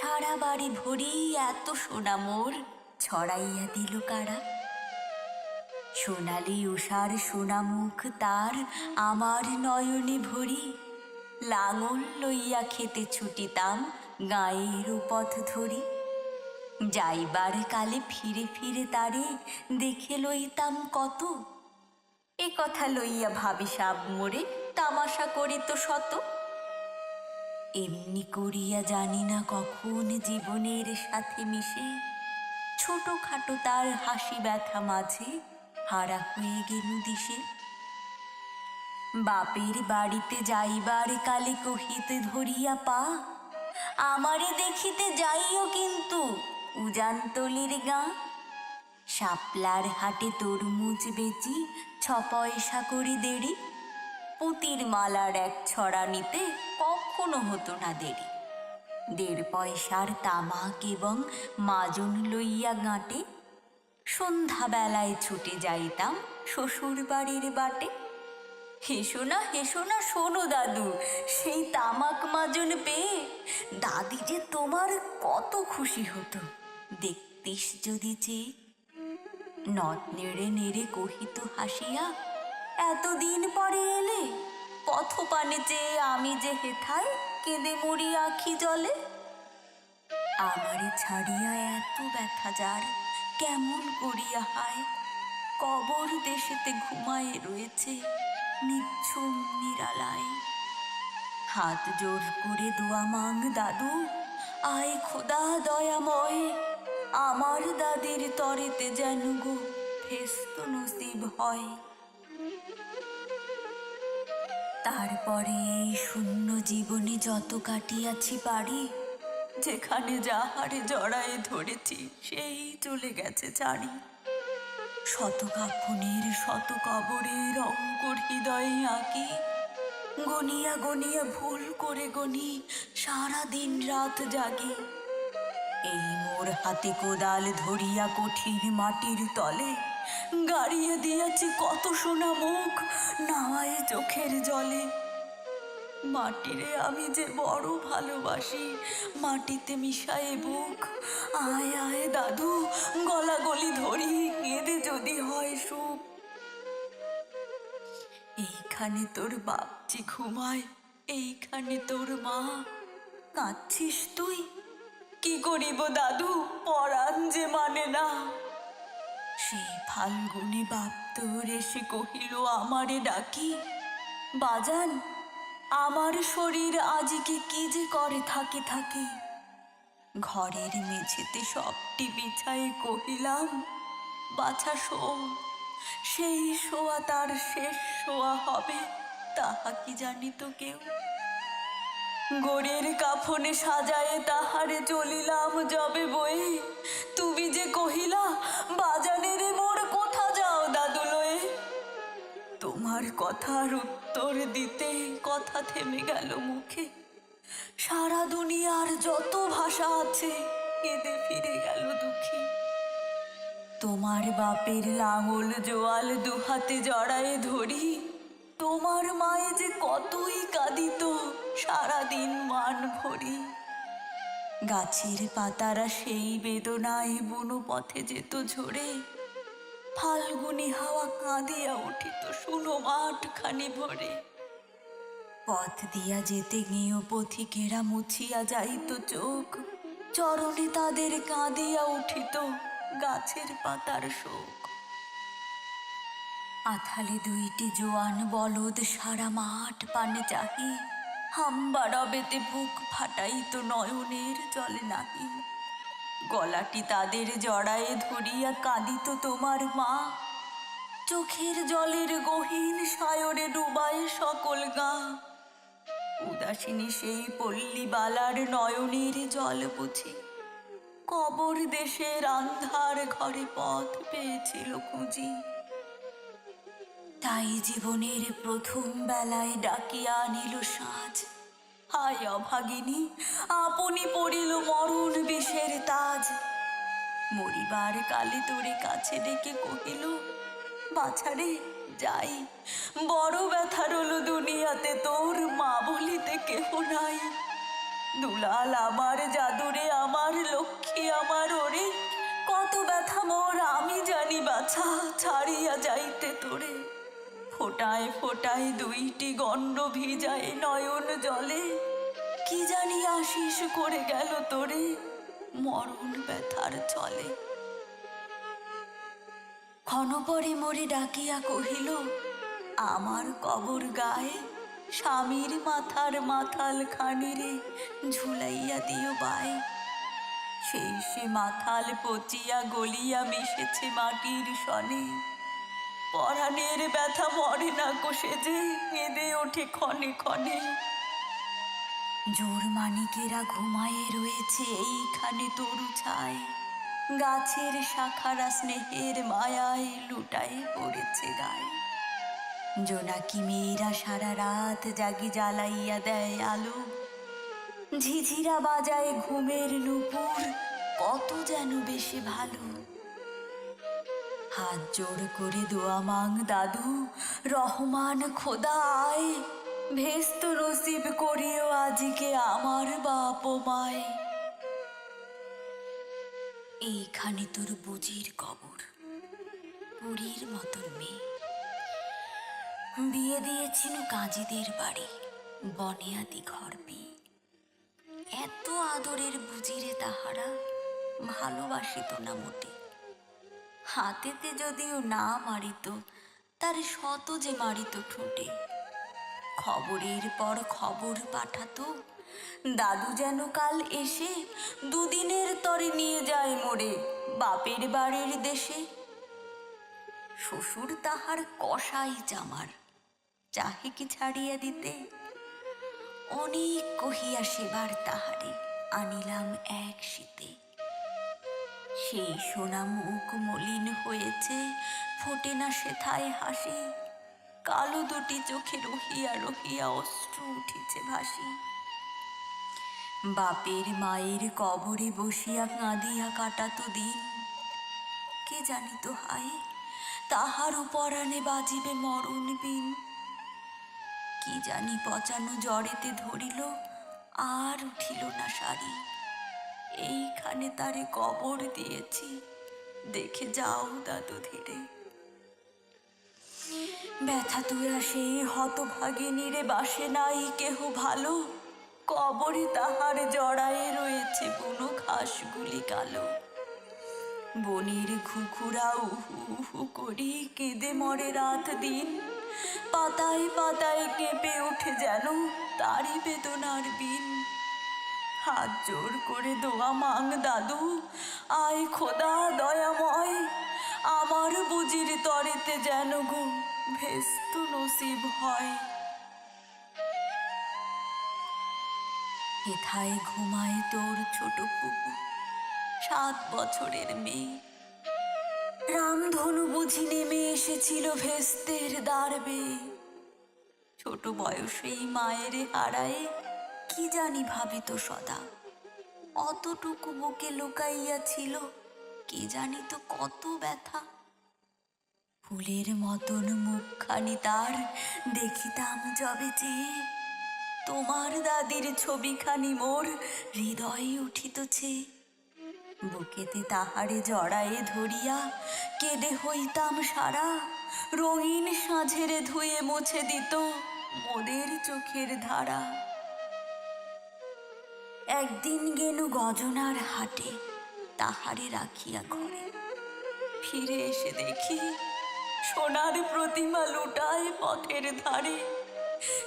সারা বাড়ি ভরি এত সোনা মোর ছড়াইয়া দিল কারা? সোনালি উষার সোনা মুখ তার আমার নয়নে ভরি। লাঙল লইয়া খেতে ছুটিতাম গায়ের পথ ধরি। যাইবার কালে ফিরে ফিরে তারে দেখে লইতাম কত। এ কথা লইয়া ভাবি সাব মোরে তামাশা করিত শত। এমনি করিয়া জানি না কখন জীবনের সাথে মিশে। ছোটখাটো তার হাসি ব্যথা মাঝে হারা হয়ে গেল দিশে। বাপের বাড়িতে যাইবার কালে কহিতে ধরিয়া পা, আমারে দেখিতে যাইও কিন্তু উজানতলির গা। শাপলার হাটে তরমুজ বেচি, ছ পয়সা করি দেরি পুতির মালার এক ছড়া নিতে কখনো হতো না দেরি। দেড় পয়সার তামাক এবং মাজন লইয়া গাঁটে, সন্ধ্যাবেলায় ছুটে যাইতাম শ্বশুর বাড়ির বাটে। হেসো না হেসো না, শোনো দাদু, সেই তামাক মাজন পেয়ে দাদি যে তোমার কত খুশি হতো। দেখতিস যদি চেয়ে নদ নেড়ে নেড়ে কহিত হাসিয়া, এতদিন পরে এলে পথ পানে আমি যে হেথায় কেঁদে মরি আখি জলে। আমারে ছাড়িয়া এত ব্যথা যার, কেমন করিয়া হায়? কবর দেশেতে ঘুমায় রয়েছে নিচ্ছুম নিরালায়। হাত জোর করে দোয়া মাং দাদু, আয় খোদা দয়াময়। আমার দাদির তরেতে যেন গো ফেস্ত নসিব হয়। তারপরে এই শূন্য জীবনে যত কাটিয়াছি পারি যেখানে যাহারে জড়ায়ে ধরেছি, সেই চলে গেছে ছাড়ি শত কাফনের শত কবরের অঙ্কুর হৃদয়ে আঁকি, গনিয়া গনিয়া ভুল করে গনি সারা দিন রাত জাগি। এই মোর হাতে কোদাল ধরিয়া কঠিন মাটির তলে গাড়িয়ে দিয়েছি কত সোনা মুখ নাওয়ায় চোখের জলে। মাটিরে আমি যে বড় ভালোবাসি, মাটিতে মিশায়ে বুক। আয় আয় দাদু গলা গলি ধরি, কেঁদে যদি হয় সুখ। এইখানে তোর বাপজি ঘুমায়, এইখানে তোর মা। কাঁদছিস তুই? কি করিব দাদু? পরাণ যে মানে না। সেই ফাল্গুনি বাপ তোর এসে কহিল, আমারে ডাকি? বাজান, আমার শরীর আজিকে কি যে করে থাকে থাকে? ঘরের মেঝেতে সবটি বিছায়ে কহিলাম, বাছা শো সেই শোয়া তার শেষ শোয়া হবে, তাহা কি জানিত কেউ? গোরের কাফনে সাজায়ে তাহারে চলিলাম যবে বয়ে কথার উত্তর দিতে কথা থেমে গেল মুখে। সারা দুনিয়ার যত ভাষা আছে, কেঁদে ফিরে গেল দুঃখী। তোমার বাপের লাঙল জোয়াল দুহাতে জড়ায়ে ধরি। তোমার মায়ে যে কতই কাঁদিত, সারাদিন মান ভরি। গাছের পাতারা সেই বেদনায় বুনো পথে যেত ঝরে। ফাল্গুনি হাওয়া কাঁদিয়া উঠিত শুনো মাঠখানি ভরে। পথ দিয়া যেতে গিয়েও পথিকেরা মুছিয়া যাইত চোখ। চরণে তাদের কাঁদিয়া উঠিত গাছের পাতার শোক। আথালে দুইটি জোয়ান বলদ সারা মাঠ পানে চাহি। হাম্বা রবেতে বুক ফাটাইত নয়নের জলে নাহি। গলাটি তাদের জড়ায়ে ধরিয়া কাঁদিত তোমার মা। চোখের জলের গহীন সায়রে ডুবায় সকল গা। উদাসিনী সেই পল্লী বালার নয়নের জল বুঝি, কবর দেশের আন্ধার ঘরে পথ পেয়েছিল খুঁজি। তাই জীবনের প্রথম বেলায় ডাকিয়া আনিল সাজ। হায় অভাগিনী, আপনি পড়িল মরণ বিষের তাজ। মরিবার কালে তোরে কাছে ডেকে কহিল, বাছারে, যাই। বড় ব্যথা রলো দুনিয়াতে তোর মা বলিতে কেহ নাই। দুলাল আমার জাদুরে, আমার লক্ষ্মী, আমার ওরে। কত ব্যথা মোর, আমি জানি বাছা, ছাড়িয়া যাইতে তোরে। ফোটায় ফোটায় দুইটি গণ্ড ভিজায় নয়ন জলে। কি জানি আশিস করে গেল তোরে মরণ ব্যথার চলে ক্ষণপরে মোরে ডাকিয়া কহিল, আমার কবর গায়ে স্বামীর মাথার মাথাল খানিরে ঝুলাইয়া দিও বায় সেই সে মাথাল পচিয়া গলিয়া মিশেছে মাটির সনে। পরাণের ব্যথা মরে না কোষে যে কেঁদে ওঠে ক্ষণে ক্ষণে। জোর মানিকেরা ঘুমায়ে রয়েছে এইখানে তরু ছায়। গাছের শাখারা স্নেহের মায়ায় লুটায়ে পড়েছে গায়ে। জোনাকি মেয়েরা সারা রাত জাগি জ্বালাইয়া দেয় আলো। ঝিঝিরা বাজায় ঘুমের নুপুর, কত যেন বেশি ভালো। হাত জোর করে দোয়া মাং দাদু, রহমান খোদা আয় ভেস্ত নসিব করিও আজকে আমার বাপ মায়। এইখানে তোর বুঝির কবর পুরীর মতন মেয়ে। বিয়ে দিয়েছিল কাজীদের বাড়ি, বনিয়াদি ঘর বিয়ে এত আদরের বুঝিরে তাহারা ভালোবাসিত না মোটে। হাতেতে যদিও না মারিত, তার শত যে মারিত ঠোঁটে। খবরের পর খবর পাঠাতো, দাদু যেন কাল এসে দুদিনের তরে নিয়ে যায় মোরে বাপের বাড়ির দেশে। শ্বশুর তাহার কষাই জামার চাহে কি ছাড়িয়া দিতে। অনেক কহিয়া সেবার তাহারে আনিলাম এক শীতে। সেই সোনা মুখ মলিন হয়েছে, ফোটে না সেথায় হাসি। কালো দুটি চোখে রহিয়া রহিয়া অস্ত্র উঠিছে ভাসি। বাপের মায়ের কবরে বসিয়া কাঁদিয়া কাটাতো দিন। কে জানিত হায়, তাহার উপরানে বাজিবে মরণ বিন। কি জানি পচানো জড়েতে ধরিল, আর উঠিল না শাড়ি। এইখানে তারে কবর দিয়েছি। দেখে যাও দাদু ধীরে। ব্যথা তুয়া সেই হতভাগিনীরে বাসে নাই, কেহ ভালো? কবরে তাহার জড়ায়ে রয়েছে বুনো ঘাসগুলি কালো। বনির ঘুঘুরা উহু উহু করি কেঁদে মরে রাত দিন। পাতায় পাতায় কেঁপে ওঠে যেন তারই বেদনার বিন। হাত জোর করে দোয়া মাং দাদু। আয় খোদা দয়াময়, আমার বুঝির তরেতে যেন গো ভেস্ত নসিব হয়। এথায় ঘুমায় তোর ছোট পুকু সাত বছরের মেয়ে। রামধনু বুঝি নেমে এসেছিল ভেস্তের দাঁড়বে ছোট বয়সেই মায়ের হারায় কি জানি ভাবিত সদা। অতটুকু বুকে লুকাইয়া ছিল কি জানি তো কত ব্যথা। ফুলের মতন মুখখানি তার, দেখিতাম যবে চেয়ে তোমার দাদির ছবিখানি মোর হৃদয়ে উঠিতছে। বুকেতে তাহারে জড়ায়ে ধরিয়া কেঁদে হইতাম সারা, রঙিন সাঁঝেরে ধুয়ে মুছে দিত মোদের চোখের ধারা। একদিন গেনু গজনার হাটে, তাহারে রাখিয়া ঘরে। ফিরে এসে দেখি, সোনার প্রতিমা লুটায় পথের ধারে।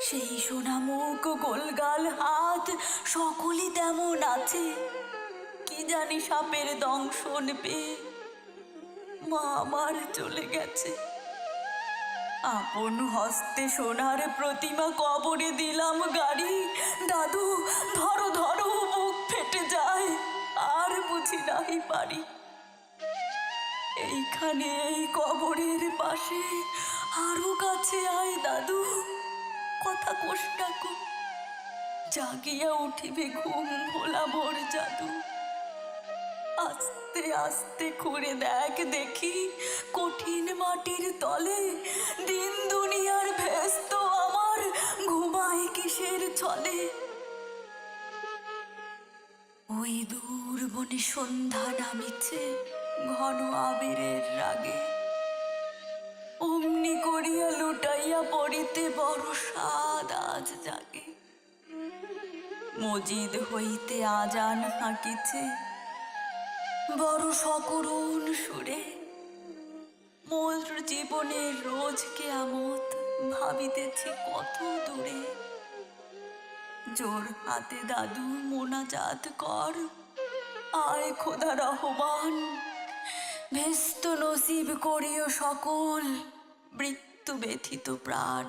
সেই সোনা মুখ গোলগাল হাত সকলই তেমন আছে, কি জানি সাপের দংশন পেয়ে মা আমার চলে গেছে। আপন হস্তে সোনার প্রতিমা কবরে দিলাম গাড়ি। দাদু, ধরো ধরো বুক ফেটে যায়। আর বুঝি নাই পারি। এইখানে, এই কবরের পাশে আরও কাছে আয় দাদু। কথা কোষ্টা কো। জাগিয়া উঠিবে ঘুম ভোলা মোর জাদু। আস্তে আস্তে খুঁড়ে দেখ দেখি কঠিন মাটির তলে দিন দুনিয়ার ভেস্ত আমার ঘুমায় কিসের ছলে? ওই দূর বনে সন্ধ্যা নামিছে ঘন আবিরের রাগে। অমনি করিয়া লুটাইয়া পড়িতে বড় স্বাদ আজ জাগে। মজিদ হইতে আজান হাঁকিছে বড় সকরুণ সুরে মোর জীবনের রোজ কেয়ামত ভাবিতেছি কত দূরে। জোর হাতে দাদু মোনাজাত কর, আয় খোদা রহমান, ভেস্ত নসিব করিও সকল, মৃত্যু ব্যথিত প্রাণ।